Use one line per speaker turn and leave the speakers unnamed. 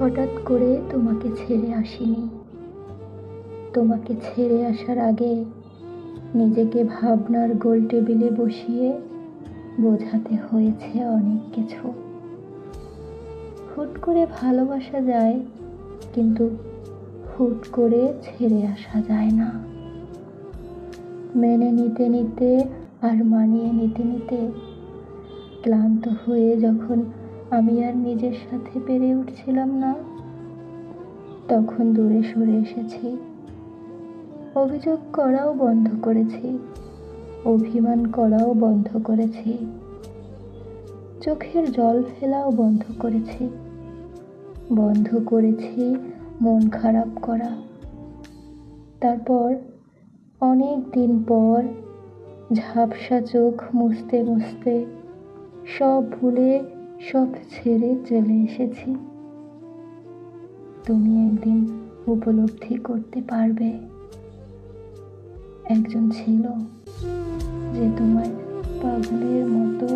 হঠাৎ করে তোমাকে ছেড়ে আসিনি। তোমাকে ছেড়ে আসার আগে নিজেকে ভাবনার গোল টেবিলে বসিয়ে বোঝাতে হয়েছে অনেক কিছু। হুট করে ভালোবাসা যায়, কিন্তু হুট করে ছেড়ে আসা যায় না। মেনে নিতে নিতে আর মানিয়ে নিতে নিতে ক্লান্ত হয়ে যখন আমি আর নিজের সাথে পেরে উঠছিলাম না। তখন দূরে সরে এসেছি। অভিযোগ করাও বন্ধ করেছি। অভিমান করাও বন্ধ করেছি। চোখের জল ফেলাও বন্ধ করেছি। বন্ধ করেছি মন খারাপ করা। তারপর অনেক দিন পর ঝাপসা চোখ মুছতে মুছতে সব ভুলে সব ছেড়ে চলে এসেছি। তুমি একদিন উপলব্ধি করতে পারবে। একজন ছিল যে তোমার পাগলের মতো